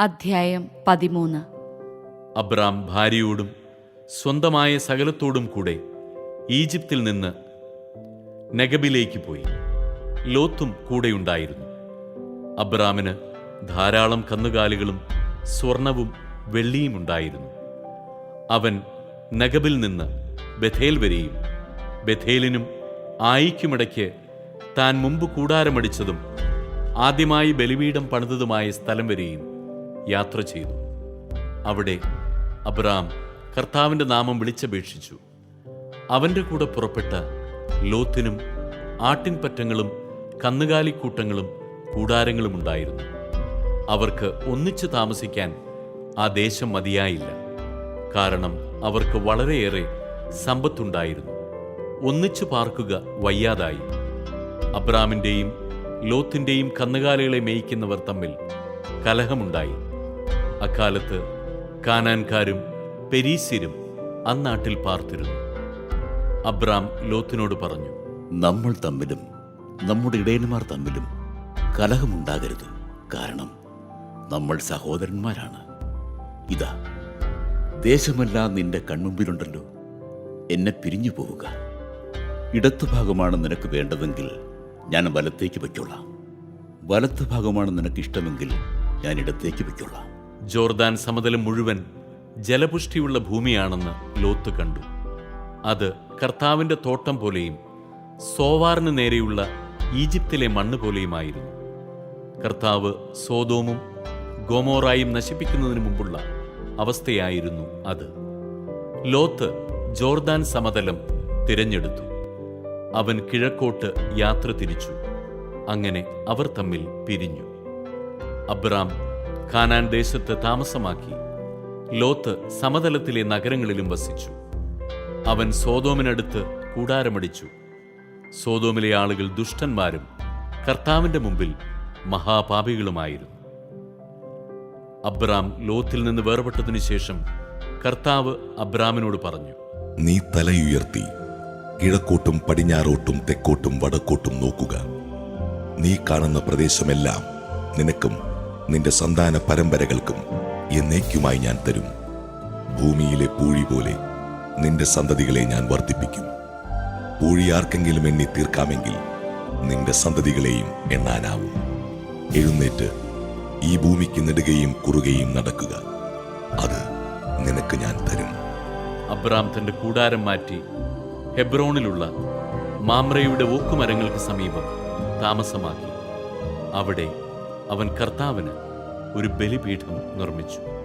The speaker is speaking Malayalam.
അധ്യായം പതിമൂന്ന്. അബ്രാം ഭാര്യയോടും സ്വന്തമായ സകലത്തോടും കൂടെ ഈജിപ്തിൽ നിന്ന് നെഗബിലേക്ക് പോയി. ലോത്തും കൂടെയുണ്ടായിരുന്നു അബ്രാമിന് ധാരാളം കന്നുകാലികളും സ്വർണവും വെള്ളിയും ഉണ്ടായിരുന്നു. അവൻ നഗബിൽ നിന്ന് ബഥേൽ വരെയും ബഥേലിനും ആയിക്കുമിടയ്ക്ക് താൻ മുമ്പ് കൂടാരമടിച്ചതും ആദ്യമായി ബലിപീഠം പണിതതുമായ സ്ഥലം വരെയും യാത്ര ചെയ്തു. അവിടെ അബ്രാം കർത്താവിന്റെ നാമം വിളിച്ചപേക്ഷിച്ചു. അവന്റെ കൂടെ പുറപ്പെട്ട ലോത്തിനും ആട്ടിൻപറ്റങ്ങളും കന്നുകാലിക്കൂട്ടങ്ങളും കൂടാരങ്ങളും ഉണ്ടായിരുന്നു. അവർക്ക് ഒന്നിച്ച് താമസിക്കാൻ ആ ദേശം മതിയായില്ല. കാരണം അവർക്ക് വളരെയേറെ സമ്പത്തുണ്ടായിരുന്നു. ഒന്നിച്ചു പാർക്കുക വയ്യാതായി. അബ്രാമിന്റെയും ലോത്തിന്റെയും കന്നുകാലികളെ മേയ്ക്കുന്നവർ തമ്മിൽ കലഹമുണ്ടായി. അക്കാലത്ത് കാനാൻകാരും പെരീസ്യരും അന്നാട്ടിൽ പാർത്തിരുന്നു. അബ്രാം ലോത്തിനോട് പറഞ്ഞു നമ്മൾ തമ്മിലും നമ്മുടെ ഇടയന്മാർ തമ്മിലും കലഹമുണ്ടാകരുത്. കാരണം നമ്മൾ സഹോദരന്മാരാണ്. ഇതാ ദേശമെല്ലാം നിന്റെ കൺമുമ്പിലുണ്ടല്ലോ. എന്നെ പിരിഞ്ഞു പോവുക. ഇടത്തുഭാഗമാണ് നിനക്ക് വേണ്ടതെങ്കിൽ ഞാൻ വലത്തേക്ക് വയ്ക്കൊള്ളാം. വലത്തു ഭാഗമാണ് നിനക്ക് ഇഷ്ടമെങ്കിൽ ഞാൻ ഇടത്തേക്ക് വയ്ക്കൊള്ളാം. ജോർദാൻ സമതലം മുഴുവൻ ജലപുഷ്ടിയുള്ള ഭൂമിയാണെന്ന് ലോത്ത് കണ്ടു. അത് കർത്താവിന്റെ തോട്ടം പോലെയും സോവാറിന് നേരെയുള്ള ഈജിപ്തിലെ മണ്ണ് പോലെയുമായിരുന്നു. കർത്താവ് സോതോമും ഗോമോറായും നശിപ്പിക്കുന്നതിന് മുമ്പുള്ള അവസ്ഥയായിരുന്നു അത്. ലോത്ത് ജോർദാൻ സമതലം തിരഞ്ഞെടുത്തു. അവൻ കിഴക്കോട്ട് യാത്ര തിരിച്ചു. അങ്ങനെ അവർ തമ്മിൽ പിരിഞ്ഞു. അബ്രാം ഖാനാൻ ദേശത്ത് താമസമാക്കി. ലോത്ത് സമതലത്തിലെ നഗരങ്ങളിലും വസിച്ചു. അവൻ സോതോമിനടുത്ത് കൂടാരമടിച്ചു. സോതോമിലെ ആളുകൾ ദുഷ്ടന്മാരും കർത്താവിന്റെ മുമ്പിൽ മഹാപാപികളുമായിരുന്നു. അബ്രാം ലോത്തിൽ നിന്ന് വേർപെട്ടതിനു ശേഷം കർത്താവ് അബ്രാമിനോട് പറഞ്ഞു നീ തലയുയർത്തി കിഴക്കോട്ടും പടിഞ്ഞാറോട്ടും തെക്കോട്ടും വടക്കോട്ടും നോക്കുക. നീ കാണുന്ന പ്രദേശമെല്ലാം നിനക്കും നിന്റെ സന്താന പരമ്പരകൾക്കും എന്നേക്കുമായി ഞാൻ തരും. ഭൂമിയിലെ പൂഴി പോലെ നിന്റെ സന്തതികളെ ഞാൻ വർദ്ധിപ്പിക്കും. പൂഴി ആർക്കെങ്കിലും എണ്ണി തീർക്കാമെങ്കിൽ നിന്റെ സന്തതികളെയും എണ്ണാനാവും. എഴുന്നേറ്റ് ഈ ഭൂമിക്ക് നെടുകയും കുറുകയും നടക്കുക. അത് നിനക്ക് ഞാൻ തരും. അബ്രാം തന്റെ കൂടാരം മാറ്റി ഹെബ്രോണിലുള്ള മാമ്രയുടെ ഓക്കുമരങ്ങൾക്ക് സമീപം താമസമാക്കി. അവിടെ അവൻ കർത്താവിന് ഒരു ബലിപീഠം നിർമ്മിച്ചു.